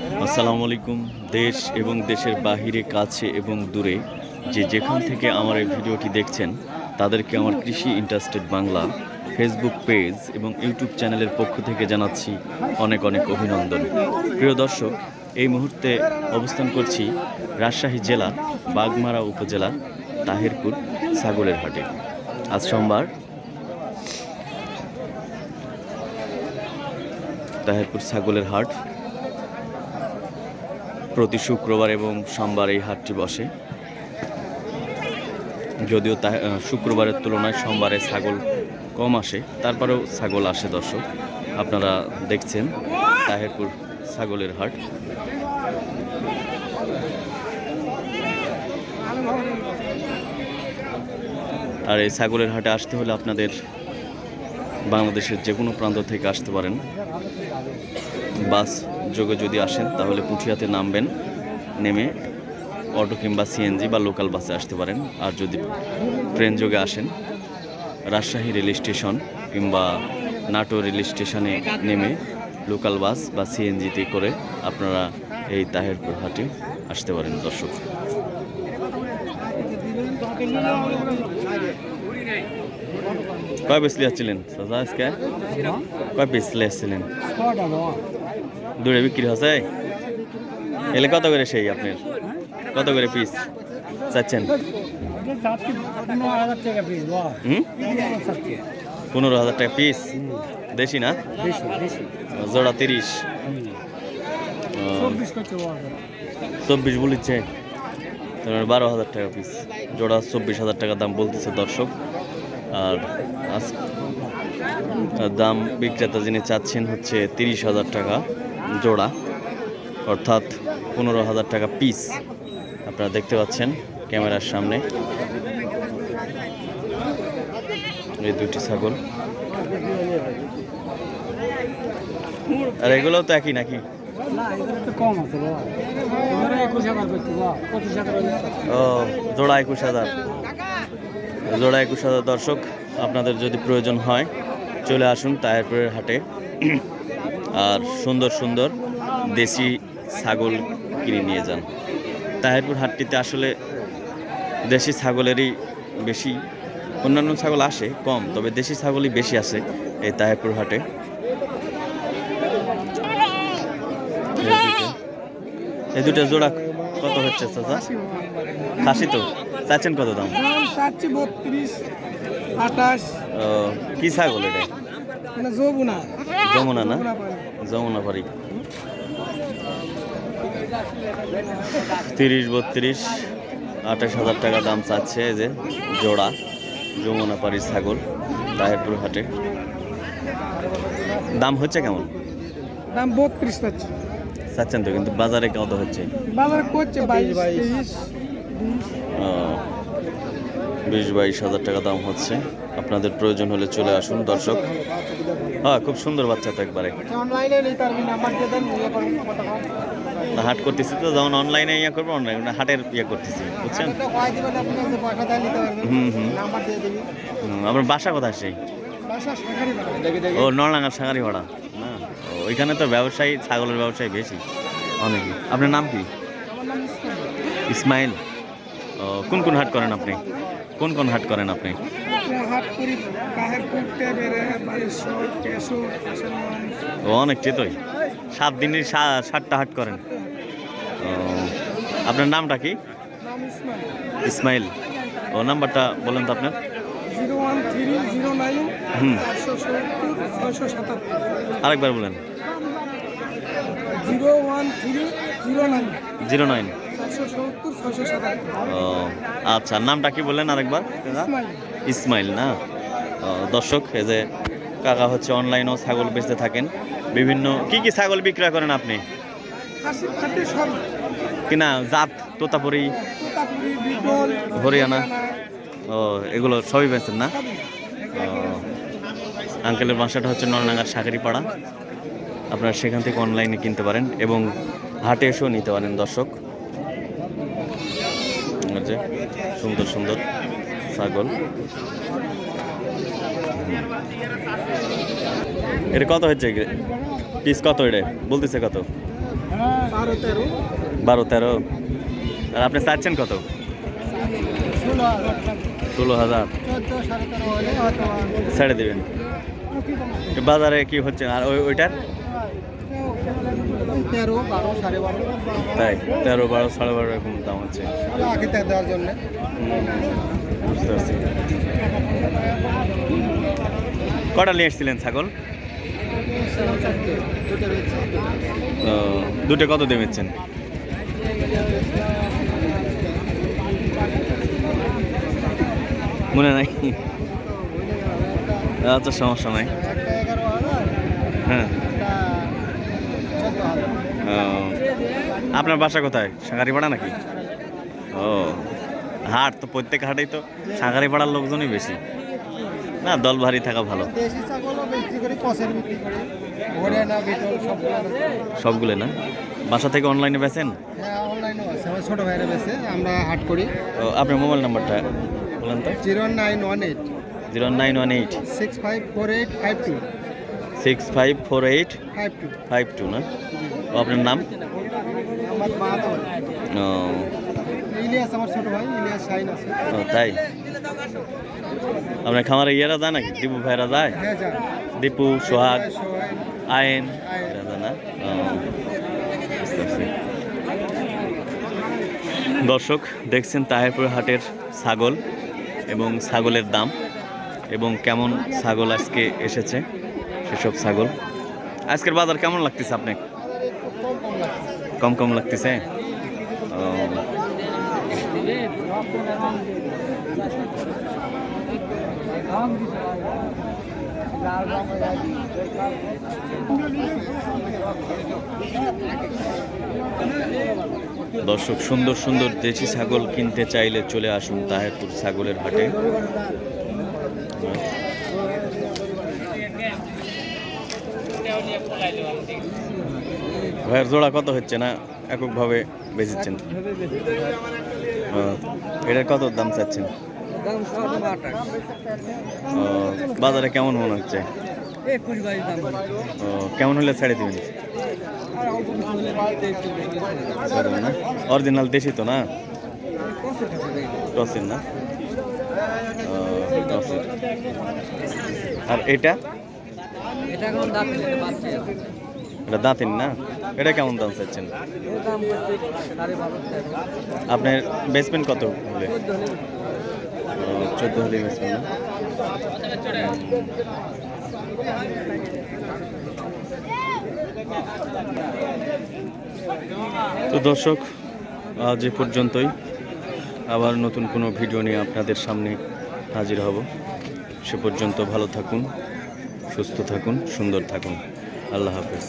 আসসালামু আলাইকুম, দেশ এবং দেশের বাহিরে, কাছে এবং দূরে যে যেখান থেকে আমার এই ভিডিওটি দেখছেন, তাদেরকে আমার কৃষি ইন্টারেস্টেড বাংলা ফেসবুক পেজ এবং ইউটিউব চ্যানেলের পক্ষ থেকে জানাচ্ছি অনেক অনেক অভিনন্দন। প্রিয় দর্শক, এই মুহূর্তে অবস্থান করছি রাজশাহী জেলা, বাগমারা উপজেলা, তাহিরপুর, ছাগলের হাটে। আজ সোমবার, তাহিরপুর ছাগলের হাট। প্রতি শুক্রবার এবং সোমবার এই হাটটি বসে। যদিও তা শুক্রবারের তুলনায় সোমবারে ছাগল কম আসে, তারপরেও ছাগল আসে দর্শক। আপনারা দেখছেন তাহেরপুর ছাগলের হাট। আর এই ছাগলের হাটে আসতে হলে আপনাদের বাংলাদেশের যে কোনো প্রান্ত থেকে আসতে পারেন। বাস যোগে যদি আসেন, তাহলে পুঠিয়াতে নামবেন, নেমে অটো কিংবা সিএনজি বা লোকাল বাসে আসতে পারেন। আর যদি ট্রেন যোগে আসেন, রাজশাহী রেল স্টেশন কিংবা নাটোর রেল স্টেশনে নেমে লোকাল বাস বা সিএনজিতে করে আপনারা এই তাহেরপুর হাটে আসতে পারেন দর্শক। কয় পিস লিয়াচ্ছিলেন সাজা আজকে? কয় পিস লিয়াচ্ছিলেন দূরে বিক্রি হচ্ছে এলে কত করে সেই আপনার? কত করে পিস চাচ্ছেন? পনেরো হাজার টাকা পিস। দেশি না? জোড়া তিরিশ। চব্বিশ বলিচ্ছে বারো হাজার টাকা পিস। জোড়া চব্বিশ হাজার টাকা দাম বলতেছে দর্শক। আর দাম বিক্রেতা যিনি চাচ্ছেন হচ্ছে তিরিশ হাজার টাকা জোড়া, অর্থাৎ পনেরো হাজার টাকা পিস আপনারা দেখতে পাচ্ছেন ক্যামেরার সামনে। এই দুটি ছাগল। আর এগুলো তো একই নাকি? ও, জোড়া একুশ হাজার। জোড়া একুশ হাজার দর্শক, আপনাদের যদি প্রয়োজন হয়, চলে আসুন তাহেরপুরের হাটে। আর সুন্দর সুন্দর দেশি ছাগল কিনে নিয়ে যান। তাহেরপুর হাটটিতে আসলে দেশি ছাগলেরই বেশি, অন্যান্য ছাগল আসে, কম, তবে দেশি ছাগলই বেশি আসে এই তাহেরপুর হাটে। এই দুটো- এই দুটো জোড়া কত হচ্ছে চাচা? খাসি তো। চাচ্ছেন কত দাম? চাচ্ছি বত্রিশ আঠাশ। ও, কি ছাগল এটা? মানে যৌবনা যমুনা না? যমুনা পারি তিরিশ বত্রিশ আঠাশ হাজার টাকা দাম চাচ্ছে যে জোড়া যমুনা পাড়ি ছাগল তাহেরপুর হাটে। দাম হচ্ছে কেমন? দাম বত্রিশ চাচ্ছি। চাচ্ছেন তো কিন্তু বাজারে কত হচ্ছে? বাজার করছে বিশ বাইশ হাজার টাকা দাম হচ্ছে। আপনাদের প্রয়োজন হলে চলে আসুন দর্শক। হ্যাঁ খুব সুন্দর বাচ্চা তো একবারে। হাট করতেছি তো যেমন অনলাইনে ইয়ে করব অনলাইনে হাটের ইয়ে করতেছি বুঝছেন? হুম হুম। হুম, আপনার বাসা কোথায় সেই ও নলডাঙ্গার সাঙ্গারি ভাড়া। না ও, ওইখানে তো ব্যবসায়ী ছাগলের ব্যবসায়ী বেশি অনেকই আপনার নাম কি? ইসমাইল। ইসমাইল। ও কোন কোন হাট করেন আপনি? কোন কোন হাট করেন আপনি? হাট করি কাহের কুটতে বেড়ে বালেশ্বর কেশর আসানগঞ্জ ও অনেকটি তোই সাত দিনের সা- সাতটা হাট করেন। আপনার নামটা কি? ইসমাইল। ও নাম্বারটা বলেন তো আপনার। হুম। আরেকবার বলেন। Zero nine. ও আচ্ছা নামটা কি বললেন আরেকবার? ইসমাইল। না? দর্শক এই যে কাকা হচ্ছে অনলাইনেও ছাগল বেচতে থাকেন। বিভিন্ন কি কি ছাগল বিক্রয় করেন আপনি? কিনা জাত তোতাপুরি হরিয়ানা। ও এগুলো সবই বেচেন না? আঙ্কেলের বাসাটা হচ্ছে নলনাঙ্গার সাকারি পাড়া আপনারা সেখান থেকে অনলাইনে কিনতে পারেন এবং হাটে এসেও নিতে পারেন দর্শক। সুন্দর সুন্দর ছাগল। এটা কত হচ্ছে পিস কত এটা? বলতেছে কত? বারো তেরো। আর আপনি চাচ্ছেন কত? ষোলো হাজার ছেড়ে দেবেন। বাজারে কি হচ্ছে? আর ওই ওইটার? বারো তাই তেরো বারো সাড়ে বারো এরকম দাম হচ্ছে। বুঝতে পারছি। কটা নিয়ে এসেছিলেন ছাগল? দুটো কত দিয়ে বেচছেন? মনে নাই? আচ্ছা সমস্যা নাই। হ্যাঁ। আপনার বাসা কোথায়? সাঁগারিপাড়া নাকি? ও, হাট তো প্রত্যেক হাটেই তো সাঁগারিপাড়ার লোকজনই বেশি। না দল ভারী থাকা ভালো। সবগুলো না? বাসা থেকে অনলাইনে বেচেন? হ্যাঁ ছোটো ভাইরা আমরা হাট করি। আপনার মোবাইল নাম্বারটা বলেন তো। Zero nine one eight zero nine one eight six five four eight five two six five four eight five two five two না? ও, আপনার নাম? ও। ইলিয়াস আমার ছোটো ভাই ইলিয়াস শাইন আছে। ও, তাই? আপনার খামারে ইয়েরা যায় নাকি? দীপু ভাইরা যায়? হ্যাঁ দীপু সোহাগ আইন। এরা যায় না। দর্শক দেখছেন তাহেরপুর হাটের ছাগল এবং ছাগলের দাম এবং কেমন ছাগল আজকে এসেছে সেসব ছাগল। আজকের বাজার কেমন লাগতেছে আপনি? কম কম কম কম লাগতেছে দর্শক, সুন্দর সুন্দর দেশি ছাগল কিনতে চাইলে চলে আসুন তাহেরপুর ছাগলের হাটে। ভাইয়ের জোড়া কত হচ্ছে না এককভাবে বেচেছেন? এটার কত দাম চাচ্ছেন? বাজারে কেমন মনে হচ্ছে? কেমন হলে ছেড়ে দিবেন? না? অরিজিনাল দেশি তো না? টসের না? আর এটা? এটা এখন দাম এটা দাঁতেন না? এটা কেমন দাম চাচ্ছেন? আপনার বেসমেন্ট কত হলে? চোদ্দ হলে বেসমেন্ট না? তো দর্শক আজ এ পর্যন্তই। আবার নতুন কোনো ভিডিও নিয়ে আপনাদের সামনে হাজির হব। সে পর্যন্ত ভালো থাকুন সুস্থ থাকুন সুন্দর থাকুন। আল্লাহ হাফেজ।